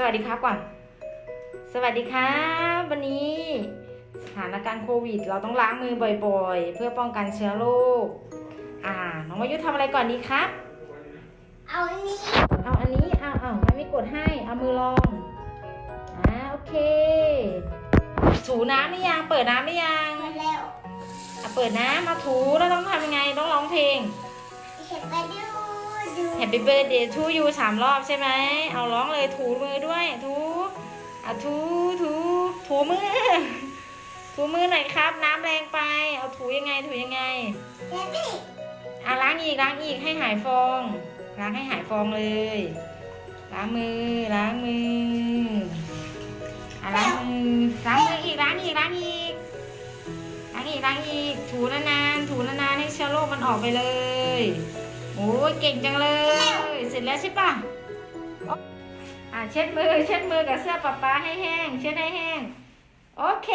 สวัสดีครับก่อน สวัสดีครับ วันนี้สถานการณ์โควิด เราต้องล้างมือบ่อยๆ เพื่อป้องกันเชื้อโรค อ่า น้องวายุทำอะไรก่อนดีครับ เอาอันนี้ เอาอันนี้ เอาเอาไม่มีกดให้ เอามือลอง อ่า โอเค ถูน้ำหรือยัง เปิดน้ำหรือยังมาแล้วอะเปิดน้ำมาถูแล้วต้องทำยังไง ต้องร้องเพลง เห็นไปดูดู Happy birthday to you สามรอบใช่ไหม เอาร้องเลยถูมือด้วย ถูอะถูถูถูมือ ถูมือหน่อยครับ น้ำแรงไป เอาถูยังไงถูยังไงอะล้างอีกล้างอีกให้หายฟอง ล้างให้หายฟองเลย ล้างมือล้างมืออะล้างมือล้างมืออีกล้างอีกล้างอีกล้างอีกล้างอีกถูนานๆถูนานๆให้เชื้อโรคมันออกไปเลยโอ้ยเก่งจังเลย เสร็จแล้วใช่ปะ เช็ดมือ เช็ดมือกับเสื้อป๊าป๊าให้แห้ง เช็ดให้แห้ง โอเค